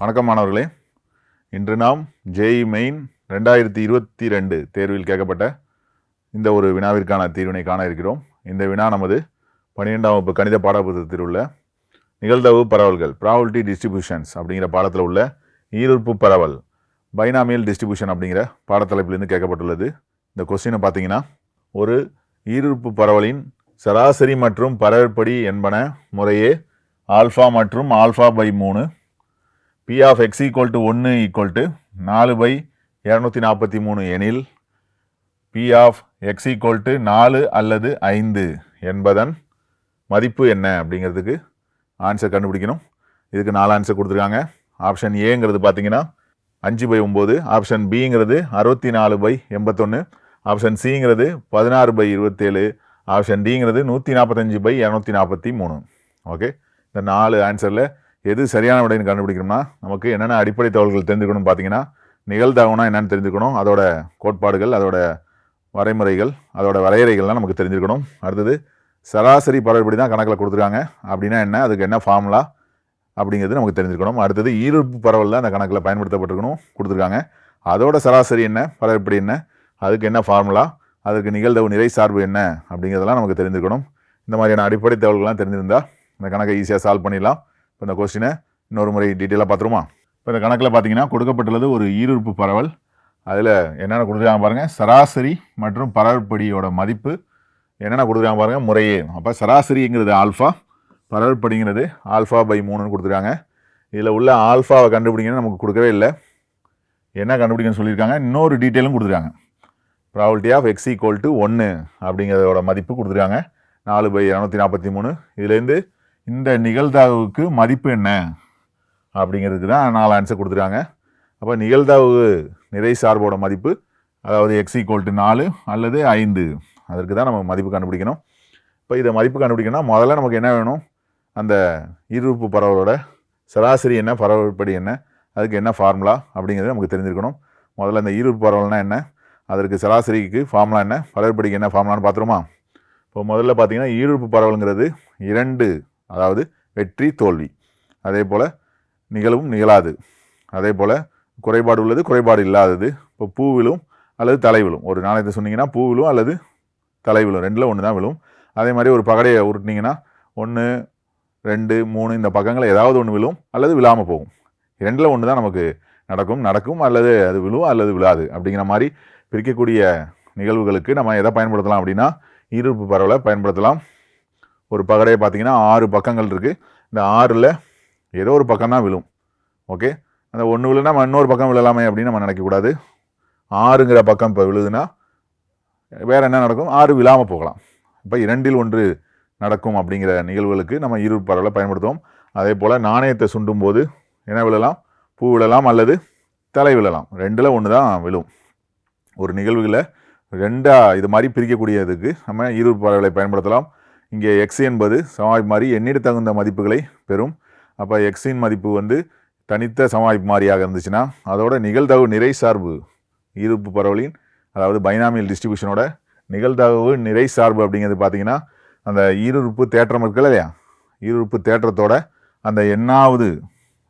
வணக்கம் மாணவர்களே. இன்று நாம் ஜேஇ மெயின் ரெண்டாயிரத்தி இருபத்தி ரெண்டு தேர்வில் கேட்கப்பட்ட இந்த ஒரு வினாவிற்கான தீர்வினை காண இருக்கிறோம். இந்த வினா நமது பன்னிரெண்டாம் வகுப்பு கணித பாடப்புத்தகத்தில் உள்ள நிகழ்தவு பரவல்கள் ப்ராபபிலிட்டி டிஸ்ட்ரிபியூஷன்ஸ் அப்படிங்கிற பாடத்தில் உள்ள ஈருறுப்பு பரவல் பைனாமியல் டிஸ்ட்ரிபியூஷன் அப்படிங்கிற பாடத்தலைப்பிலிருந்து கேட்கப்பட்டுள்ளது. இந்த கொஸ்டினை பார்த்தீங்கன்னா ஒரு ஈருறுப்பு பரவலின் சராசரி மற்றும் பரவற்படி என்பன முறையே ஆல்ஃபா மற்றும் ஆல்ஃபா பை மூணு P of X equal to ஒன்று ஈக்குவல் டு நாலு பை இரநூத்தி நாற்பத்தி மூணு எனில் P of X equal to நாலு அல்லது ஐந்து என்பதன் மதிப்பு என்ன அப்படிங்கிறதுக்கு ஆன்சர் கண்டுபிடிக்கணும். இதுக்கு நாலு ஆன்சர் கொடுத்துருக்காங்க. ஆப்ஷன் ஏங்கிறது பார்த்தீங்கன்னா அஞ்சு பை ஒம்பது ஆப்ஷன் பிங்கிறது அறுபத்தி நாலு பை எண்பத்தொன்று ஆப்ஷன் சிங்கிறது பதினாறு பை இருபத்தேழு ஆப்ஷன் டிங்கிறது நூற்றி நாற்பத்தஞ்சு பை இரநூத்தி நாற்பத்தி மூணு. ஓகே இந்த நாலு ஆன்சரில் எது சரியான விடைன்னு கண்டுபிடிக்கணும்னா நமக்கு என்னென்ன அடிப்படை தகவல்கள் தெரிஞ்சுக்கணும்னு பார்த்தீங்கன்னா நிகழ்தகவுனா என்னென்னு தெரிஞ்சுக்கணும். அதோட கோட்பாடுகள் அதோட வரைமுறைகள் அதோட வரையறைகள்லாம் நமக்கு தெரிஞ்சுக்கணும். அடுத்தது சராசரி பரவல்படி தான் கணக்கில் கொடுத்துருக்காங்க. அப்படின்னா என்ன? அதுக்கு என்ன ஃபார்முலா அப்படிங்கிறது நமக்கு தெரிஞ்சுக்கணும். அடுத்தது ஈர்ப்பு பரவல் தான் அந்த கணக்கில் பயன்படுத்தப்பட்டிருக்கணும் கொடுத்துருக்காங்க. அதோட சராசரி என்ன? பரவல்படி என்ன? அதுக்கு என்ன ஃபார்முலா அதுக்கு நிகழ்தகவு நிறை சார்பு என்ன? அப்படிங்கிறதெல்லாம் நமக்கு தெரிஞ்சுக்கணும். இந்த மாதிரியான அடிப்படை தகவல்கள்லாம் தெரிஞ்சிருந்தால் இந்த கணக்கை ஈஸியாக சால்வ் பண்ணிடலாம். இப்போ இந்த கொஸ்டினை இன்னொரு முறை டீட்டெயிலாக பார்த்துருமா இப்போ இந்த கணக்கில் பார்த்தீங்கன்னா கொடுக்கப்பட்டுள்ளது ஒரு ஈருறுப்பு பரவல். அதில் என்னென்ன கொடுக்குறாங்க பாருங்கள் சராசரி மற்றும் பரவற்படியோட மதிப்பு. என்னென்ன கொடுக்குறாங்க பாருங்கள் முறையே. அப்போ சராசரிங்கிறது ஆல்ஃபா பரவற்படிங்கிறது ஆல்ஃபா பை மூணுன்னு கொடுத்துருக்காங்க. இதில் உள்ள ஆல்ஃபாவை கண்டுபிடிங்கன்னு நமக்கு கொடுக்கவே இல்லை. என்ன கண்டுபிடிக்கணும்னு சொல்லியிருக்காங்க? இன்னொரு டீட்டெயிலும் கொடுத்துருக்காங்க. Probability of X equal to ஒன்று அப்படிங்கிறதோட மதிப்பு கொடுத்துருக்காங்க. நாலு பை இரநூத்தி நாற்பத்தி மூணு. இதுலேருந்து இந்த நிகழ்தாவுக்கு மதிப்பு என்ன? அப்படிங்கிறதுக்கு தான் நாலு ஆன்சர் கொடுத்துருக்காங்க அப்போ நிகழ்தாவு நிறை சார்போட மதிப்பு அதாவது எக்ஸ் ஈக்குவல் டு நாலு அல்லது ஐந்து. அதற்கு தான் நம்ம மதிப்பு கண்டுபிடிக்கணும். இப்போ இதை மதிப்பு கண்டுபிடிக்கணும்னா முதல்ல நமக்கு என்ன வேணும்? அந்த இருப்பு பரவலோட சராசரி என்ன பரவல்படி என்ன அதுக்கு என்ன ஃபார்முலா அப்படிங்கிறது நமக்கு தெரிஞ்சிருக்கணும். முதல்ல இந்த ஈருப்பு பரவல்னா என்ன? அதற்கு சராசரிக்கு ஃபார்முலா என்ன? பரவல்படிக்கு என்ன ஃபார்முலான்னு பார்த்துருமா இப்போ முதல்ல பார்த்தீங்கன்னா ஈருறுப்பு பரவலுங்கிறது இரண்டு அதாவது வெற்றி தோல்வி. அதே போல் நிகழவும் நிகழாது. அதே போல் குறைபாடு உள்ளது குறைபாடு இல்லாதது. இப்போ பூ விழும் அல்லது தலை விழும் ஒரு நாணயத்தை சொன்னீங்கன்னா பூ விழும் அல்லது தலை விழும் ரெண்டில் ஒன்று தான் விழும். அதே மாதிரி ஒரு பகடையை உருட்டினீங்கன்னா ஒன்று ரெண்டு மூணு இந்த பக்கங்களை ஏதாவது ஒன்று விழும் அல்லது விழாமல் போகும். ரெண்டில் ஒன்று தான் நமக்கு நடக்கும். நடக்கும் அல்லது அது விழும் அல்லது விழாது அப்படிங்கிற மாதிரி பிரிக்கக்கூடிய நிகழ்வுகளுக்கு நம்ம எதை பயன்படுத்தலாம் அப்படின்னா ஈருறுப்பு பரவலை பயன்படுத்தலாம். ஒரு பகடையை பார்த்தீங்கன்னா ஆறு பக்கங்கள் இருக்குது இந்த ஆறில் ஏதோ ஒரு பக்கம் தான் விழும். ஓகே? அந்த ஒன்று விழுனா நம்ம இன்னொரு பக்கம் விழலாமே அப்படின்னு நம்ம நினைக்கக்கூடாது. ஆறுங்கிற பக்கம் இப்போ விழுதுன்னா வேறு என்ன நடக்கும்? ஆறு விழாமல் போகலாம். இப்போ இரண்டில் ஒன்று நடக்கும் அப்படிங்கிற நிகழ்வுகளுக்கு நம்ம ஈருறுப்பு பரவலை பயன்படுத்துவோம். அதே போல் நாணயத்தை சுண்டும் போது என்ன விழலாம்? பூ விழலாம் அல்லது தலை விழலாம். ரெண்டில் ஒன்று தான் விழும். ஒரு நிகழ்வுகளை ரெண்டாக இது மாதிரி பிரிக்கக்கூடியதுக்கு நம்ம ஈருறுப்பு பரவலை பயன்படுத்தலாம். இங்கே எக்ஸ் என்பது சமவாய்ப்பு மாறி எண்ணிட தகுந்த மதிப்புகளை பெறும். அப்போ எக்ஸின் மதிப்பு வந்து தனித்த சமவாய்ப்பு மாறியாக இருந்துச்சுன்னா அதோட நிகழ்தகவு நிறை சார்பு ஈருறுப்பு பரவலின் அதாவது பைனாமியல் டிஸ்ட்ரிபியூஷனோட நிகழ்தகவு நிறை சார்பு அப்படிங்கிறது பார்த்தீங்கன்னா அந்த ஈருறுப்பு தேற்றம் இருக்குல்ல இல்லையா? ஈருறுப்பு தேற்றத்தோட அந்த எண்ணாவது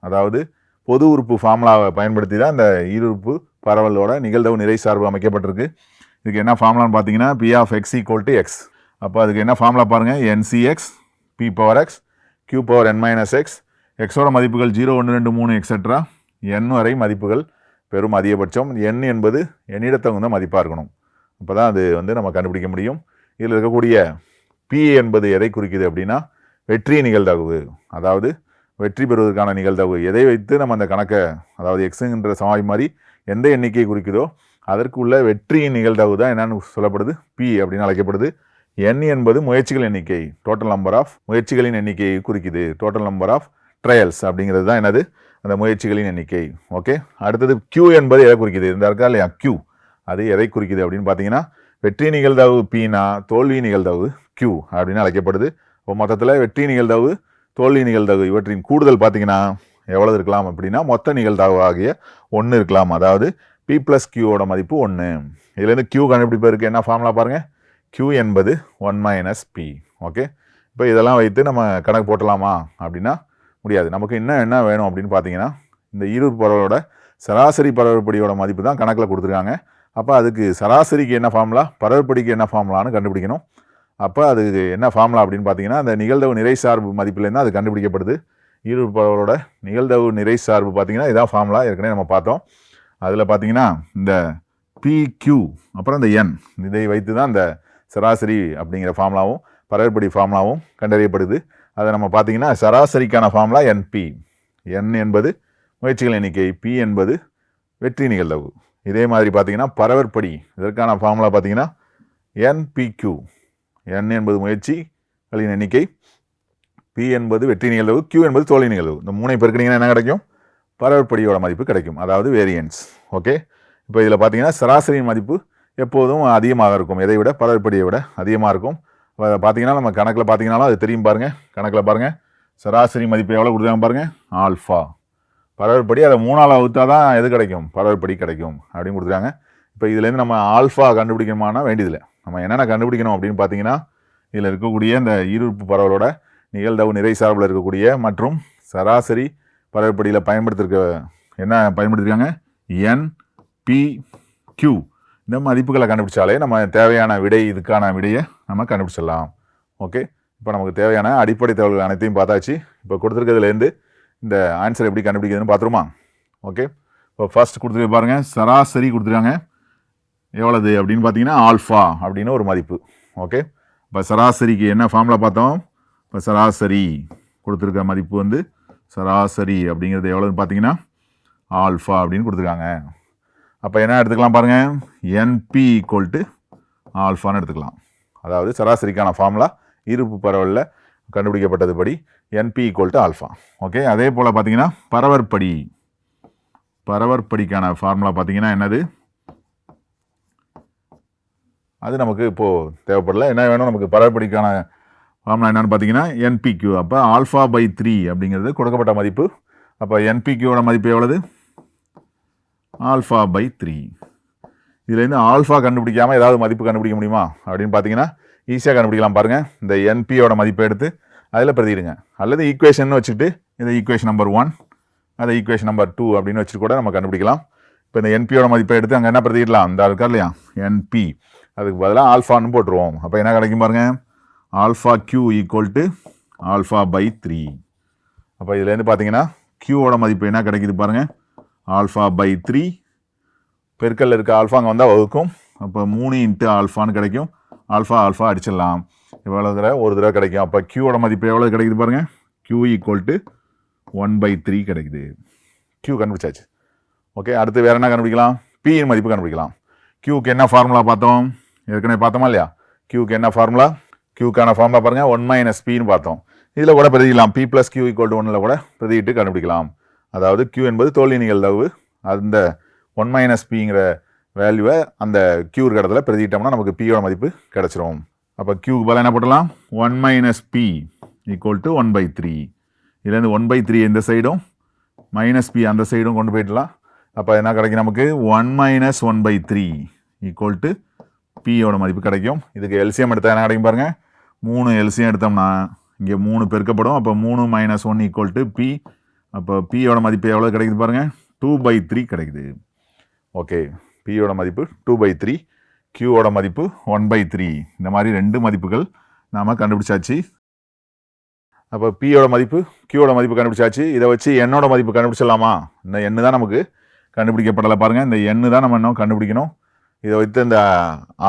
அதாவது பொது உறுப்பு ஃபார்முலாவை பயன்படுத்தி தான் அந்த ஈருறுப்பு பரவலோட நிகழ்தகவு நிறை சார்பு அமைக்கப்பட்டிருக்கு. இதுக்கு என்ன ஃபார்முலான்னு பார்த்தீங்கன்னா P of X equal to X அப்போ அதுக்கு என்ன ஃபார்முலா பாருங்கள் N C X P power X Q power N minus X எக்ஸோட மதிப்புகள் ஜீரோ ஒன்று ரெண்டு மூணு எக்ஸெட்ரா என் வரை மதிப்புகள் பெரும் அதிகபட்சம். என் என்பது எண்ணிடத்தகுந்த மதிப்பாக இருக்கணும். அப்போ தான் அது வந்து நம்ம கண்டுபிடிக்க முடியும். இதில் இருக்கக்கூடிய பி என்பது எதை குறிக்குது அப்படின்னா வெற்றி நிகழ்தகவு. அதாவது வெற்றி பெறுவதற்கான நிகழ்தகவு. எதை வைத்து நம்ம அந்த கணக்கை அதாவது எக்ஸுங்கிற சமாதி மாதிரி எந்த எண்ணிக்கை குறிக்குதோ அதற்குள்ள வெற்றியின் நிகழ்தகவு தான் என்னென்னு சொல்லப்படுது? பி அப்படின்னு அழைக்கப்படுது. என் என்பது முயற்சிகள் எண்ணிக்கை டோட்டல் நம்பர் ஆஃப் முயற்சிகளின் எண்ணிக்கையை குறிக்குது. டோட்டல் நம்பர் ஆஃப் ட்ரையல்ஸ் அப்படிங்கிறது தான் என்னது? அந்த முயற்சிகளின் எண்ணிக்கை. ஓகே அடுத்தது க்யூ என்பது எதை குறிக்குது? இந்த இருக்கா இல்லையா? Q. அது எதை குறிக்குது அப்படின்னு பார்த்தீங்கன்னா வெற்றி நிகழ்தவு பீனா தோல்வி நிகழ்தவு க்யூ அப்படின்னு அழைக்கப்படுது. இப்போ மொத்தத்தில் வெற்றி நிகழ்தவு தோல்வி நிகழ்தவு இவற்றின் கூடுதல் பார்த்தீங்கன்னா எவ்வளவு இருக்கலாம் அப்படின்னா மொத்த நிகழ்தவு ஆகிய ஒன்று இருக்கலாம். அதாவது பி ப்ளஸ் கியூவோட மதிப்பு ஒன்று இதுலேருந்து கியூ கண்டுபிடிப்பதற்கு என்ன ஃபார்முலா பாருங்கள் Q என்பது ஒன் மைனஸ் பி ஓகே இப்போ இதெல்லாம் வைத்து நம்ம கணக்கு போட்டலாமா அப்படின்னா முடியாது. நமக்கு இன்னும் என்ன வேணும் அப்படின்னு பார்த்தீங்கன்னா இந்த ஈரூர் பரவலோட சராசரி பரவற்படியோட மதிப்பு தான் கணக்கில் கொடுத்துருக்காங்க. அப்போ அதுக்கு சராசரிக்கு என்ன ஃபார்முலா பரவற்படிக்கு என்ன ஃபார்முலான்னு கண்டுபிடிக்கணும். அப்போ அதுக்கு என்ன ஃபார்முலா அப்படின்னு பார்த்தீங்கன்னா அந்த நிகழ்தவு நிறை சார்பு மதிப்புலேருந்து அது கண்டுபிடிக்கப்படுது. ஈரூர் பரவலோட நிகழ்தவு நிறை சார்பு பார்த்தீங்கன்னா இதான் ஃபார்முலா ஏற்கனவே நம்ம பார்த்தோம். அதில் பார்த்தீங்கன்னா இந்த PQ அப்புறம் இந்த என் இதை வைத்து தான் இந்த சராசரி அப்படிங்கிற ஃபார்முலாவும் பரவற்படி ஃபார்முலாவும் கண்டறியப்படுது. அதை நம்ம பார்த்தீங்கன்னா சராசரிக்கான ஃபார்முலா என்பி என் என்பது முயற்சிகள் எண்ணிக்கை பி என்பது வெற்றி நிகழ்வு இதே மாதிரி பார்த்தீங்கன்னா பரவற்படி இதற்கான ஃபார்முலா பார்த்தீங்கன்னா என்பிக்யூ என் என்பது முயற்சிகளின் எண்ணிக்கை பி என்பது வெற்றி நிகழ்வு கியூ என்பது தோல்வி நிகழ்வு இந்த மூணை பெருக்கினீங்கன்னா என்ன கிடைக்கும்? பரவற்படியோட மதிப்பு கிடைக்கும். அதாவது வேரியன்ஸ் ஓகே இப்போ இதில் பார்த்தீங்கன்னா சராசரியின் மதிப்பு எப்போதும் அதிகமாக இருக்கும். எதை விட? பலர்படியை விட அதிகமாக இருக்கும். பார்த்தீங்கன்னா நம்ம கணக்கில் பார்த்தீங்கனாலும் அது தெரியும் பாருங்கள் கணக்கில் பாருங்கள் சராசரி மதிப்பு எவ்வளோ கொடுத்தாங்க பாருங்கள் ஆல்ஃபா. பரவற்படி அதை மூணால் வகுத்தா தான் எது கிடைக்கும்? பரவற்படி கிடைக்கும் அப்படின்னு கொடுத்துருக்காங்க இப்போ இதுலேருந்து நம்ம ஆல்ஃபா கண்டுபிடிக்கணுமானா வேண்டியதில்லை. நம்ம என்னென்ன கண்டுபிடிக்கணும் அப்படின்னு பார்த்தீங்கன்னா இதில் இருக்கக்கூடிய இந்த ஈருறுப்பு பரவலோட நிகழ்தவு நிறை சார்பில் இருக்கக்கூடிய மற்றும் சராசரி பரவற்படியில் பயன்படுத்திருக்க என்ன பயன்படுத்திருக்காங்க? என் பி கியூ இந்த மதிப்புகளை கண்டுபிடிச்சாலே நம்ம தேவையான விடை இதுக்கான விடையை நம்ம கண்டுபிடிச்சிடலாம். ஓகே இப்போ நமக்கு தேவையான அடிப்படை தகவல்கள் அனைத்தையும் பார்த்தாச்சு. இப்போ கொடுத்துருக்கிறதுலேருந்து இந்த ஆன்சர் எப்படி கண்டுபிடிக்கிறதுன்னு பார்த்துருமா? ஓகே இப்போ ஃபர்ஸ்ட் கொடுத்துருக்கு பாருங்கள் சராசரி கொடுத்துருக்காங்க. எவ்வளவு அப்படின்னு பார்த்தீங்கன்னா ஆல்ஃபா அப்படின்னு ஒரு மதிப்பு. ஓகே இப்போ சராசரிக்கு என்ன ஃபார்மில் பார்த்தோம்? இப்போ சராசரி கொடுத்துருக்க மதிப்பு வந்து சராசரி அப்படிங்கிறது எவ்வளோன்னு பார்த்தீங்கன்னா ஆல்ஃபா அப்படின்னு கொடுத்துருக்காங்க. அப்போ என்ன எடுத்துக்கலாம் பாருங்கள் என்பி ஈக்குவல் டு ஆல்ஃபான்னு எடுத்துக்கலாம். அதாவது சராசரிக்கான ஃபார்முலா இருப்பு பரவலில் கண்டுபிடிக்கப்பட்டது படி N P equal to alpha okay அதே போல் பார்த்தீங்கன்னா பரவற்படி. பரவற்படிக்கான ஃபார்முலா பார்த்தீங்கன்னா என்னது? அது நமக்கு இப்போது தேவைப்படல. என்ன வேணும்? நமக்கு பரவற்படிக்கான ஃபார்முலா என்னென்னு பார்த்தீங்கன்னா என்பிக்யூ அப்போ ஆல்ஃபா பை த்ரீ அப்படிங்கிறது கொடுக்கப்பட்ட மதிப்பு. அப்போ என்பிக்யூவோட மதிப்பு எவ்வளவு? Alpha by three. இதுலேருந்து ஆல்ஃபா கண்டுபிடிக்காமல் ஏதாவது மதிப்பு கண்டுபிடிக்க முடியுமா? அப்படின்னு பார்த்தீங்கன்னா ஈஸியாக கண்டுபிடிக்கலாம் பாருங்கள் இந்த என்பியோட மதிப்பை எடுத்து அதில் பிரதிடுங்க அல்லது ஈக்குவேஷன் வச்சுட்டு இந்த ஈக்குவேஷன் நம்பர் ஒன் அதை ஈக்குவேஷன் நம்பர் டூ அப்படின்னு வச்சுட்டு கூட நம்ம கண்டுபிடிக்கலாம். இப்போ இந்த என்பியோட மதிப்பை எடுத்து அங்கே என்ன பிரதிடலாம் அந்த இருக்கா இல்லையா? என்பி அதுக்கு பதிலாக ஆல்ஃபான்னு போட்டுருவோம். அப்போ என்ன கிடைக்கும் பாருங்கள் alpha Q equal to alpha by three. அப்போ இதுலேருந்து பார்த்தீங்கன்னா கியூவோட மதிப்பு என்ன கிடைக்குது பாருங்கள் ஆல்ஃபா பை த்ரீ. பெருக்கல் இருக்க ஆல்ஃபா அங்கே வந்தால் வகுக்கும். அப்போ மூணு இன்ட்டு ஆல்ஃபான்னு கிடைக்கும். ஆல்ஃபா ஆல்ஃபா அடிச்சிடலாம். இவ்வளோ தடவை ஒரு தடவை கிடைக்கும். அப்போ க்யூவோட மதிப்பு எவ்வளோ கிடைக்குது பாருங்கள் Q equal to one by three கிடைக்குது. க்யூ கண்டுபிடிச்சாச்சு. ஓகே அடுத்து வேறு என்ன கண்டுபிடிக்கலாம்? பியின் மதிப்பு கண்டுபிடிக்கலாம். க்யூக்கு என்ன ஃபார்முலா பார்த்தோம்? ஏற்கனவே பார்த்தோமா இல்லையா? கியூக்கு என்ன ஃபார்முலா க்யூக்கான ஃபார்முலா பாருங்கள் ஒன் மைனஸ் பின்னு பார்த்தோம். இதில் கூட பிரதிக்கலாம் P plus Q equal to ஒன்னில் கூட பிரதிக்கிட்டு கண்டுபிடிக்கலாம். அதாவது கியூ என்பது தோல்வி நிகழ்வு அந்த ஒன் மைனஸ் பிங்கிற வேல்யூவை அந்த கியூ இருக்கிற இடத்துல நமக்கு பியோட மதிப்பு கிடச்சிரும். அப்போ கியூக்கு பதில் என்ன போட்டலாம் one minus P equal to one by three இதுலேருந்து ஒன் பை த்ரீ இந்த சைடும் மைனஸ் பி அந்த சைடும் கொண்டு போயிடலாம். அப்போ என்ன கிடைக்கும் நமக்கு? One minus one by three equal to பியோட மதிப்பு கிடைக்கும். இதுக்கு எல்சிஎம் எடுத்தால் என்ன கிடைக்கும் பாருங்கள் மூணு எல்சிஎம் எடுத்தோம்னா இங்கே மூணு பெருக்கப்படும். அப்போ மூணு minus one equal to P அப்போ பியோட மதிப்பு எவ்வளோ கிடைக்குது பாருங்கள் டூ பை த்ரீ கிடைக்குது. ஓகே பியோட மதிப்பு டூ பை த்ரீ கியூவோட மதிப்பு ஒன் பை த்ரீ இந்த மாதிரி ரெண்டு மதிப்புகள் நாம் கண்டுபிடிச்சாச்சு. அப்போ பியோட மதிப்பு கியூவோட மதிப்பு கண்டுபிடிச்சாச்சு. இதை வச்சு என்னோட மதிப்பு கண்டுபிடிச்சிடலாமா? இந்த எண்ணு தான் நமக்கு கண்டுபிடிக்கப்படலை பாருங்கள் இந்த எண்ணு தான் நம்ம இன்னும் கண்டுபிடிக்கணும். இதை வைத்து இந்த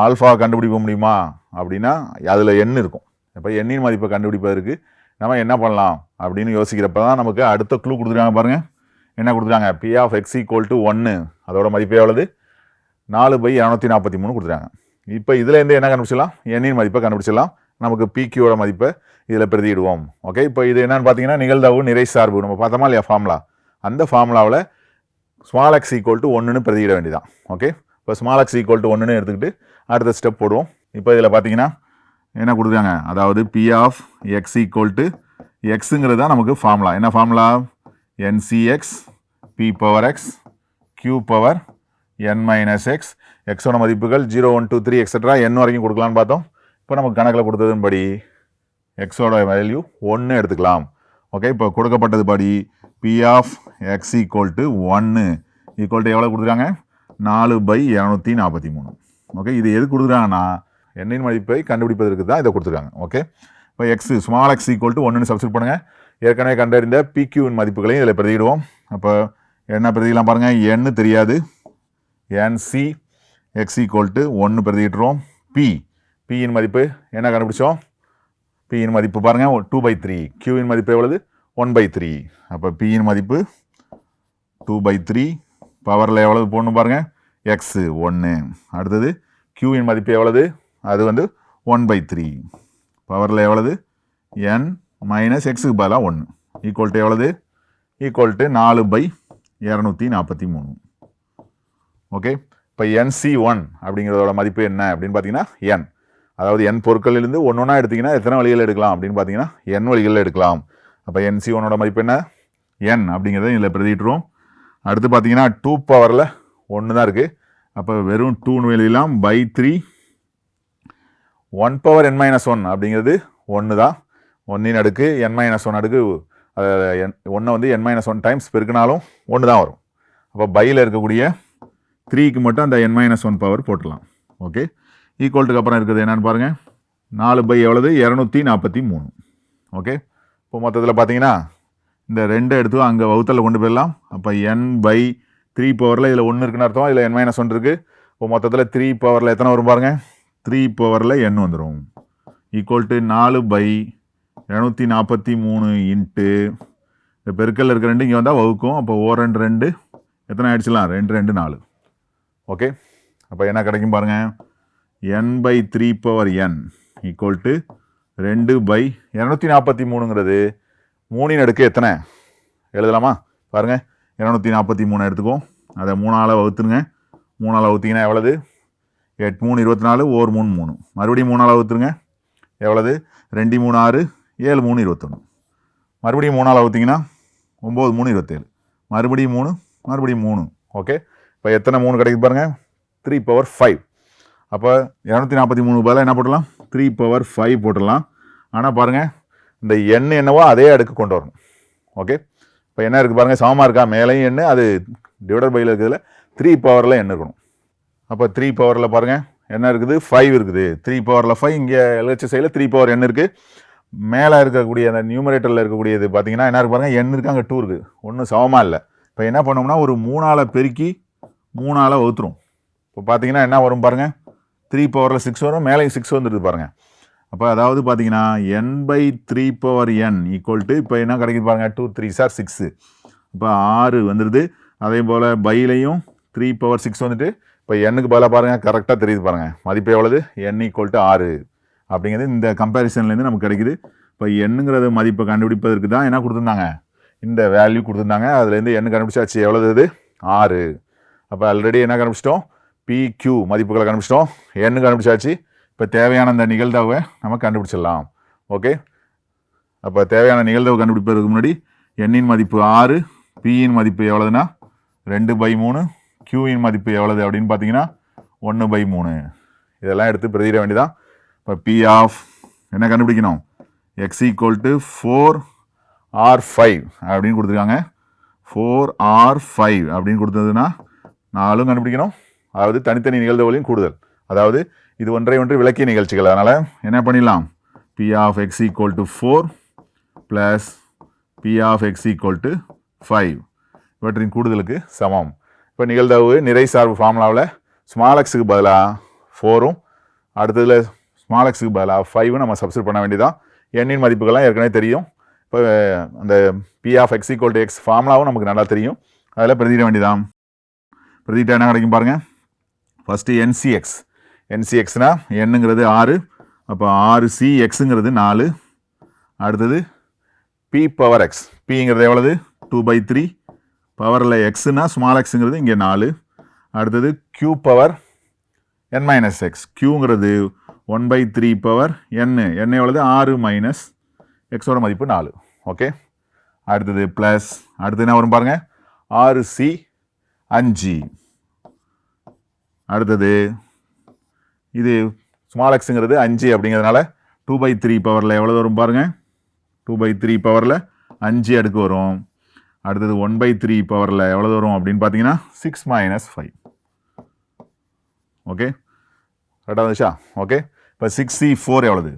ஆல்ஃபா கண்டுபிடிக்க முடியுமா? அப்படின்னா அதில் எண் இருக்கும். இப்போ எண்ணின் மதிப்பை கண்டுபிடிப்பதற்கு நம்ம என்ன பண்ணலாம் அப்படின்னு யோசிக்கிறப்ப தான் நமக்கு அடுத்த க்ளூ கொடுத்துருக்காங்க பாருங்கள் என்ன கொடுத்துருக்காங்க? P of X equal to ஒன்று அதோட மதிப்பு எவ்வளவு? நாலு பை இரநூத்தி நாற்பத்தி மூணு கொடுத்துருக்காங்க. இப்போ இதுலேருந்து என்ன கண்டுபிடிச்சிடலாம்? எண்ணின் மதிப்பை கண்டுபிடிச்சிடலாம். நமக்கு பிக்யூட மதிப்பை இதில் பிரதியிடுவோம். ஓகே இப்போ இது என்னென்னு பார்த்தீங்கன்னா நிகழ்தகவு நிறை சார்பு. நம்ம பார்த்தோமா இல்லையா ஃபார்முலா அந்த ஃபார்முலாவில் ஸ்மால் எக்ஸ் ஈக்குவல் டு ஒன்றுன்னு பிரதியிட வேண்டியதான் ஓகே இப்போ ஸ்மால் எக்ஸ் ஈக்குவல் டு ஒன்றுன்னு எடுத்துக்கிட்டு அடுத்த ஸ்டெப் போடுவோம். இப்போ இதில் பார்த்தீங்கன்னா என்ன கொடுக்குறாங்க? அதாவது P of X equal to எக்ஸுங்கிறது தான் நமக்கு ஃபார்முலா என்ன formula N C X P power X Q power N minus X எக்ஸோட மதிப்புகள் zero one two three extra N வரைக்கும் கொடுக்கலான்னு பார்த்தோம். இப்போ நமக்கு கணக்கில் கொடுத்ததுன்படி எக்ஸோட வேல்யூ ஒன்று எடுத்துக்கலாம். ஓகே இப்போ கொடுக்கப்பட்டது படி P of X equal to ஒன்று ஈக்குவல் டு எவ்வளோ கொடுத்துருக்காங்க நாலு பை இரநூத்தி நாற்பத்தி மூணு. ஓகே இது எது கொடுக்குறாங்கன்னா எண்ணின் மதிப்பை கண்டுபிடிப்பதற்கு தான் இதை கொடுத்துருக்காங்க. ஓகே இப்போ X small X equal to ஒன்றுன்னு சப்ஸ்டிட் பண்ணுங்கள் ஏற்கனவே கண்டறிந்த பிக்யூவின் மதிப்புகளையும் இதில் பிரதியிடுவோம். அப்போ என்ன பிரதிக்கலாம் பாருங்கள் எண்ணு தெரியாது. என்சி எக்ஸ் ஈக்குவல் டு ஒன்று பிரதியிட்டுறோம். பி பியின் மதிப்பு என்ன கண்டுபிடிச்சோம்? பியின் மதிப்பு பாருங்கள் டூ பை த்ரீ கியூவின் மதிப்பு எவ்வளவு? ஒன் பை த்ரீ அப்போ பியின் மதிப்பு டூ பை த்ரீ பவரில் எவ்வளவு போடணும் பாருங்கள் எக்ஸு ஒன்று அடுத்தது கியூவின் மதிப்பு எவ்வளவு? அது வந்து ஒன் பை த்ரீ பவரில் எவ்வளவு? என் மைனஸ் எக்ஸுக்கு பதிலாக ஒன்று ஈக்குவல் டு எவ்வளவு? ஈக்குவல் டு நாலு பை இரநூத்தி நாற்பத்தி மூணு. ஓகே இப்போ என்சி ஒன் அப்படிங்கிறதோட மதிப்பு என்ன அப்படின்னு பார்த்தீங்கன்னா என் அதாவது என் பொருட்களிலிருந்து ஒன்று ஒன்றா எடுத்தீங்கன்னா எத்தனை வழிகள் எடுக்கலாம் அப்படின்னு பார்த்தீங்கன்னா என் வழிகளில் எடுக்கலாம். அப்போ என்சி ஒன்னோட மதிப்பு என்ன? என் அப்படிங்கிறத இதில் பிரதிட்டுருவோம் அடுத்து பார்த்தீங்கன்னா டூ பவரில் ஒன்று தான் இருக்குது அப்போ வெறும் டூன்னு வெளியெல்லாம் by three one power N minus one அப்படிங்கிறது ஒன்று தான் ஒன்றின் அடுக்கு என் மைனஸ் ஒன் அடுக்கு என் ஒன்றை வந்து என் மைனஸ் ஒன் டைம்ஸ் பெருக்கினாலும் ஒன்று தான் வரும். அப்போ பையில் இருக்கக்கூடிய த்ரீக்கு மட்டும் அந்த என் மைனஸ் ஒன் பவர் போட்டுடலாம். ஓகே ஈக்குவல்ட்டுக்கு அப்புறம் இருக்கிறது என்னென்னு பாருங்கள் நாலு பை எவ்வளவு? இரநூத்தி நாற்பத்தி மூணு. ஓகே இப்போ மொத்தத்தில் பார்த்தீங்கன்னா இந்த ரெண்டு எடுத்து அங்கே வகுத்தலில் கொண்டு போயிடலாம். அப்போ என் பை த்ரீ பவரில் இதில் ஒன்று இருக்குன்னு அர்த்தம்? இதில் என் மைனஸ் ஒன்று இருக்குது இப்போ மொத்தத்தில் த்ரீ பவரில் எத்தனை வரும் பாருங்கள் த்ரீ பவரில் எண் வந்துடும் ஈக்குவல் டு நாலு பை இரநூத்தி நாற்பத்தி மூணு இன்ட்டு இந்த பெருக்கல்ல இருக்க ரெண்டு இங்கே வந்தால் வகுக்கும். அப்போ ஓ ரெண்டு ரெண்டு எத்தனை ஆயிடுச்சுலாம்? ரெண்டு ரெண்டு நாலு. ஓகே அப்போ என்ன கிடைக்கும் பாருங்கள் N by three power N equal to ரெண்டு பை இரநூத்தி நாற்பத்தி மூணுங்கிறது மூணின் அடுக்கு எத்தனை? எழுதலாமா? பாருங்கள் இரநூத்தி நாற்பத்தி மூணு எடுத்துக்கும் அதை மூணால் வகுத்துருங்க. மூணால் வகுத்தீங்கன்னா எவ்வளவு? எட்டு மூணு இருபத்தி நாலு ஓர் மூணு மூணு. மறுபடியும் மூணால் வகுத்துருங்க எவ்வளவு? ரெண்டு மூணு ஆறு ஏழு மூணு இருபத்தொன்று மறுபடியும் மூணால் ஊற்றிங்கன்னா ஒம்பது மூணு இருபத்தேழு. மறுபடியும் மூணு மறுபடியும் மூணு. ஓகே? இப்போ எத்தனை மூணு கிடைக்குது பாருங்கள் த்ரீ பவர் ஃபைவ். அப்போ இரநூத்தி நாற்பத்தி மூணு பதிலாக என்ன போட்டுடலாம்? த்ரீ பவர் ஃபைவ் போட்டுடலாம். ஆனால் பாருங்கள் இந்த எண் என்னவோ அதே அடுக்கு கொண்டு வரணும். ஓகே? இப்போ என்ன இருக்குது பாருங்கள் சமமாக இருக்கா? மேலேயும் எண்ணு அது டிவைடர் பையில் இருக்கிறதுல த்ரீ பவரில் எண்ணு இருக்கணும். அப்போ த்ரீ பவரில் பாருங்கள் என்ன இருக்குது? ஃபைவ் இருக்குது. த்ரீ பவரில் ஃபைவ் இங்கே எல்ஹெச் சைடில் த்ரீ பவர் என் இருக்குது மேலே இருக்கக்கூடிய அந்த நியூமரேட்டரில் இருக்கக்கூடியது பார்த்தீங்கன்னா என்ன இருக்கு பாருங்கள் எண் இருக்குது அங்கே டூ இருக்குது ஒன்றும் சமமாக இல்லை. இப்போ என்ன பண்ணோம்னா ஒரு மூணால் பெருக்கி மூணால் வகுத்துரும். இப்போ பார்த்தீங்கன்னா என்ன வரும் பாருங்கள் த்ரீ பவரில் சிக்ஸ் வரும் மேலேயும் சிக்ஸ் வந்துடுது பாருங்கள் அப்போ அதாவது பார்த்தீங்கன்னா N by three power N equal to இப்போ என்ன கிடைக்குது பாருங்கள் டூ த்ரீ சார் சிக்ஸு இப்போ ஆறு வந்துடுது அதே போல் பையிலையும் த்ரீ பவர் சிக்ஸ் வந்துட்டு இப்போ எண்ணுக்கு பதிலாக பாருங்கள் கரெக்டாக தெரியுது பாருங்கள் மதிப்பு எவ்வளவு? என் ஈக்குவல் டு ஆறு. அப்படிங்கிறது இந்த கம்பேரிசன்லேருந்து நமக்கு கிடைக்குது. இப்போ எண்ணுங்கிறது மதிப்பை கண்டுபிடிப்பதற்கு தான் என்ன கொடுத்துருந்தாங்க? இந்த வேல்யூ கொடுத்துருந்தாங்க. அதுலேருந்து எண்ணு கண்டுபிடிச்சாச்சு. எவ்வளோ இது? ஆறு. அப்போ ஆல்ரெடி என்ன கண்டுபிடிச்சிட்டோம்? பிக்யூ மதிப்புகளை கண்டுபிடிச்சிட்டோம். எண்ணு கண்டுபிடிச்சாச்சு. இப்போ தேவையான அந்த நிகழ்தகவை நம்ம கண்டுபிடிச்சிடலாம். ஓகே அப்போ தேவையான நிகழ்தகவு கண்டுபிடிப்பதற்கு முன்னாடி எண்ணின் மதிப்பு ஆறு பியின் மதிப்பு எவ்வளோதுன்னா ரெண்டு பை மூணு. கியூவின் மதிப்பு எவ்வளவு அப்படின்னு பார்த்தீங்கன்னா ஒன்று பை மூணு. இதெல்லாம் எடுத்து பிரதிட வேண்டியதான் இப்போ பி ஆஃப் என்ன கண்டுபிடிக்கணும்? X equal to four or five அப்படின்னு கொடுத்துருக்காங்க. ஃபோர் ஆர் ஃபைவ் அப்படின்னு கொடுத்ததுன்னா நாலும் கண்டுபிடிக்கணும். அதாவது தனித்தனி நிகழ்வுகளையும் கூடுதல். அதாவது இது ஒன்றை ஒன்று விளக்கிய நிகழ்ச்சிகள். அதனால் என்ன பண்ணிடலாம்? P of X equal to four plus P of X equal to five இவற்றின் கூடுதலுக்கு சமம். இப்போ நிகழ்தகவு நிறை சார்பு ஃபார்முலாவில் ஸ்மாலக்ஸுக்கு பதிலாக ஃபோரும் அடுத்ததில் ஸ்மாலக்ஸுக்கு பதிலாக ஃபைவும் நம்ம சப்ஸ்டிட் பண்ண வேண்டியதான் எண்ணின் மதிப்புகள்லாம் ஏற்கனவே தெரியும். இப்போ அந்த P of X equal to X ஃபார்முலாவும் நமக்கு நல்லா தெரியும். அதில் பிரதிட வேண்டியதான் பிரதிட்ட என்ன கிடைக்கும் பாருங்கள் ஃபஸ்ட்டு என்சிஎக்ஸ் என்சிஎக்ஸ்னால் எண்ணுங்கிறது ஆறு அப்போ ஆறு சி எக்ஸுங்கிறது நாலு. அடுத்தது பி பவர் எக்ஸ் பிங்கிறது எவ்வளவு? டூ பை த்ரீ பவரில் எக்ஸுனா ஸ்மால் எக்ஸுங்கிறது இங்கே நாலு. அடுத்தது Q power N minus X க்யூங்கிறது one by three power N N எவ்வளவு ஆறு மைனஸ் எக்ஸோட மதிப்பு நாலு. ஓகே அடுத்தது ப்ளஸ் அடுத்து என்ன வரும் பாருங்கள் ஆறு சி அஞ்சு. அடுத்தது இது ஸ்மால் எக்ஸுங்கிறது அஞ்சு அப்படிங்கிறதுனால டூ பை த்ரீ பவரில் எவ்வளோ வரும் பாருங்கள் டூ பை த்ரீ பவரில் அஞ்சு அடுக்கு வரும். அடுத்தது ஒன் பை த்ரீ பவரில் எவ்வளோ வரும் அப்படின்னு பார்த்தீங்கன்னா சிக்ஸ் மைனஸ் ஃபைவ் ஓகே கரெக்டாக வந்துச்சா? ஓகே இப்போ சிக்ஸ் சி ஃபோர் எவ்வளவு?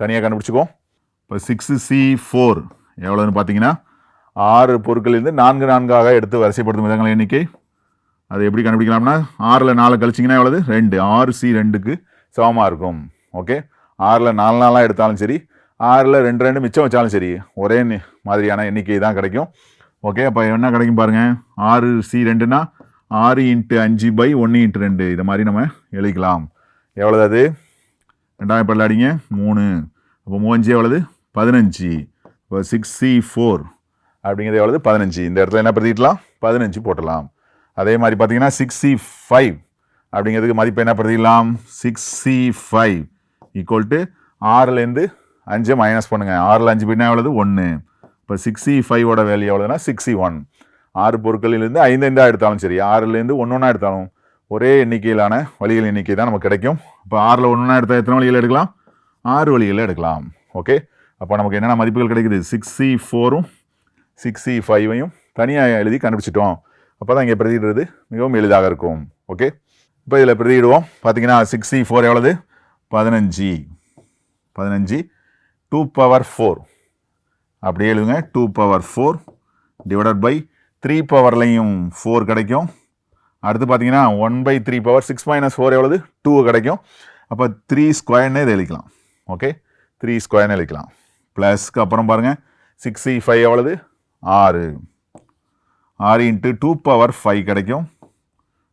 தனியாக கண்டுபிடிச்சிக்கோ. இப்போ சிக்ஸ் சி ஃபோர் எவ்வளோன்னு பார்த்தீங்கன்னா ஆறு பொருட்களிலிருந்து நான்கு நான்காக எடுத்து வரிசைப்படுத்தும் விதங்கள் எண்ணிக்கை. அது எப்படி கண்டுபிடிக்கலாம்னா ஆறில் நாலு கழிச்சிங்கன்னா எவ்வளவு? ரெண்டு. ஆறு சி ரெண்டுக்கு சமமாக இருக்கும். ஓகே ஆறில் நாலு நாளாக எடுத்தாலும் சரி ஆறில் ரெண்டு ரெண்டு மிச்சம் வச்சாலும் சரி ஒரே மாதிரியான எண்ணிக்கை தான் கிடைக்கும். ஓகே அப்போ என்ன கிடைக்கும் பாருங்கள் ஆறு சி ரெண்டுனா ஆறு இன்ட்டு அஞ்சு பை ஒன்று இன்ட்டு ரெண்டு. இதை மாதிரி நம்ம எழுதிக்கலாம். எவ்வளவு அது? ரெண்டாயிரம் பல்லாடிங்க மூணு. அப்போ மூவஞ்சு எவ்வளவு? பதினஞ்சு. இப்போ சிக்ஸ் சி ஃபோர் அப்படிங்கிறது எவ்வளவு? பதினஞ்சு. இந்த இடத்துல என்ன பிரதிக்கலாம் பதினஞ்சு போட்டலாம் அதே மாதிரி பார்த்தீங்கன்னா சிக்ஸ் சி ஃபைவ் அப்படிங்கிறதுக்கு மதிப்பு என்ன பிரதிக்கலாம் six C five equal to ஆறுலேருந்து அஞ்சு மைனஸ் பண்ணுங்கள் ஆறில் அஞ்சு பின்னா எவ்வளவு? ஒன்று இப்போ சிக்ஸி ஃபைவோட e வேல்யூ எவ்வளோதுன்னா சிக்ஸி ஒன் e ஆறு பொருட்களிலிருந்து ஐந்து ஐந்தா எடுத்தாலும் சரி ஆறுலேருந்து ஒன்று ஒன்றா எடுத்தாலும் ஒரே எண்ணிக்கையிலான வழிகள் எண்ணிக்கை தான் நமக்கு கிடைக்கும். இப்போ ஆறில் ஒன்று ஒன்றா எடுத்தால் எத்தனை வழிகள் எடுக்கலாம்? ஆறு வழிகளில் எடுக்கலாம். ஓகே அப்போ நமக்கு என்னென்ன மதிப்புகள் கிடைக்குது? சிக்ஸ் சி ஃபோரும் சிக்ஸி ஃபைவையும் தனியாக எழுதி கண்டுபிடிச்சிட்டோம். அப்போ தான் இங்கே பிரதிடுறது மிகவும் எளிதாக இருக்கும். ஓகே இப்போ இதில் பிரதிடுவோம் பார்த்தீங்கன்னா சிக்ஸ் சி e ஃபோர் எவ்வளவு? பதினஞ்சு பதினஞ்சு டூ பவர் ஃபோர் அப்படியே எழுதுங்க. Two power four divided by three பவர்லையும் four கிடைக்கும். அடுத்து பார்த்தீங்கன்னா one by three power six minus four எவ்வளவு? டூ கிடைக்கும். அப்போ த்ரீ ஸ்கொயர்னே இதை எழுதிக்கலாம். ஓகே த்ரீ ஸ்கொயர்னு எழுதிக்கலாம். ப்ளஸ்க்கு அப்புறம் பாருங்கள் சிக்ஸ் சி ஃபைவ் எவ்வளவு? ஆறு. ஆறு இன்ட்டு டூ பவர் ஃபைவ் கிடைக்கும்.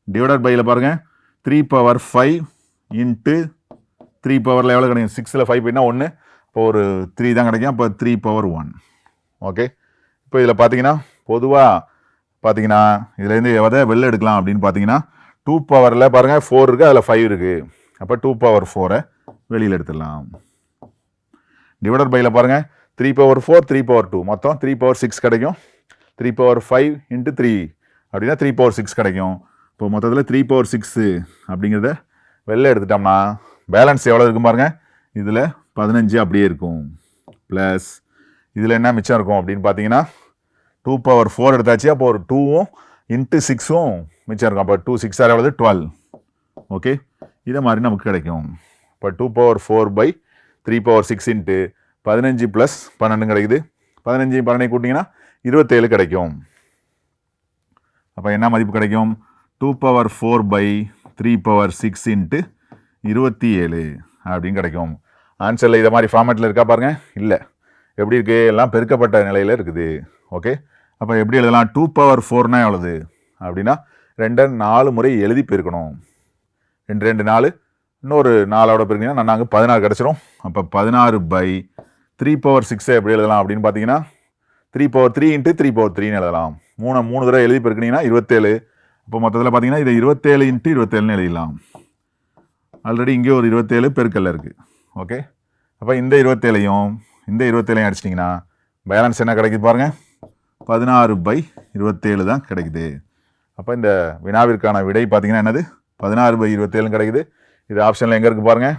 டிவைடட் பையில் பாருங்கள் three power five into three பவரில் எவ்வளோ கிடைக்கும்? சிக்ஸில் ஃபைவ் போயினா ஒன்று இப்போ ஒரு த்ரீ தான் கிடைக்கும். அப்போ த்ரீ பவர் ஒன் ஓகே இப்போ இதில் பார்த்தீங்கன்னா பொதுவாக பார்த்தீங்கன்னா இதுலேருந்து எதை வெளில எடுக்கலாம் அப்படின்னு பார்த்தீங்கன்னா டூ பவரில் பாருங்கள் ஃபோர் இருக்குது அதில் ஃபைவ் இருக்குது அப்போ டூ பவர் ஃபோரை வெளியில் எடுத்துடலாம். டிவைடட் பையில் பாருங்கள் three power four three power two மொத்தம் த்ரீ பவர் சிக்ஸ் கிடைக்கும். Three power five into three அப்படின்னா த்ரீ பவர் சிக்ஸ் கிடைக்கும். இப்போ மொத்தத்தில் த்ரீ பவர் சிக்ஸு அப்படிங்கிறத வெளில எடுத்துட்டோம்னா பேலன்ஸ் எவ்வளோ இருக்கும் பாருங்கள் இதில் பதினஞ்சு அப்படியே இருக்கும். ப்ளஸ் இதில் என்ன மிச்சம் இருக்கும் அப்படின்னு பார்த்தீங்கன்னா டூ பவர் ஃபோர் எடுத்தாச்சு அப்போ ஒரு டூவும் இன்ட்டு சிக்ஸும் மிச்சம் இருக்கும். அப்போ டூ சிக்ஸ் ஆர் எவ்வளவு டுவெல் ஓகே இதை மாதிரி நமக்கு கிடைக்கும். இப்போ two power four by three power six into பதினஞ்சு ப்ளஸ் பன்னெண்டு கிடைக்குது. பதினஞ்சு பன்னெண்டு கூட்டிங்கன்னா இருபத்தேழு கிடைக்கும். அப்போ என்ன மதிப்பு கிடைக்கும்? Two power four by three power six into இருபத்தி ஏழு அப்படின்னு கிடைக்கும். ஆன்சரில் இதை மாதிரி ஃபார்மேட்டில் இருக்கா பாருங்க. இல்லை. எப்படி இருக்குது எல்லாம் பெருக்கப்பட்ட நிலையில் இருக்குது. ஓகே அப்போ எப்படி எழுதலாம்? டூ பவர் ஃபோர்னா எவ்வளவு? அப்படின்னா ரெண்டு நாலு முறை எழுதி பெருக்கணும். ரெண்டு ரெண்டு நாலு. இன்னொரு நாலோட பெருக்கிங்கன்னா நாங்கள் பதினாறு கிடச்சிரும். அப்போ பதினாறு பை த்ரீ பவர் சிக்ஸை எப்படி எழுதலாம்? அப்படின்னு பார்த்தீங்கன்னா three power three into three power த்ரீன்னு எழுதலாம். மூணு மூணு தடவை எழுதி பெருக்கினீங்கன்னா இருபத்தேழு. இப்போ மொத்தத்தில் பார்த்தீங்கன்னா இதை இருபத்தேழு இன்ட்டு இருபத்தேழுன்னு எழுதிடலாம். ஆல்ரெடி இங்கே ஒரு இருபத்தேழு பெருக்கல்ல இருக்குது ஓகே அப்போ இந்த இருபத்தேழையும் இந்த இருபத்தேழையும் அடிச்சிட்டிங்கன்னா பேலன்ஸ் என்ன கிடைக்குது பாருங்கள் பதினாறு பை இருபத்தேழு தான் கிடைக்குது. அப்போ இந்த வினாவிற்கான விடை பார்த்தீங்கன்னா என்னது? பதினாறு பை இருபத்தேழு கிடைக்குது. இது ஆப்ஷனில் எங்கே இருக்குது பாருங்கள்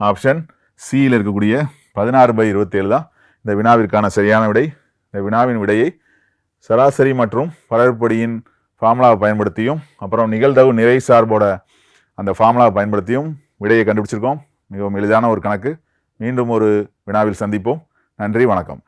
ஆப்ஷன் சியில் இருக்கக்கூடிய பதினாறு பை இருபத்தேழு தான் இந்த வினாவிற்கான சரியான விடை. இந்த வினாவின் விடையை சராசரி மற்றும் பலர்படியின் ஃபார்முலாவை பயன்படுத்தியும் அப்புறம் நிகழ்தகவு நிறை சார்போட அந்த ஃபார்முலாவை பயன்படுத்தியும் விடையை கண்டுபிடிச்சிருக்கோம். மிகவும் எளிதான ஒரு கணக்கு. மீண்டும் ஒரு வினாவில் சந்திப்போம். நன்றி வணக்கம்.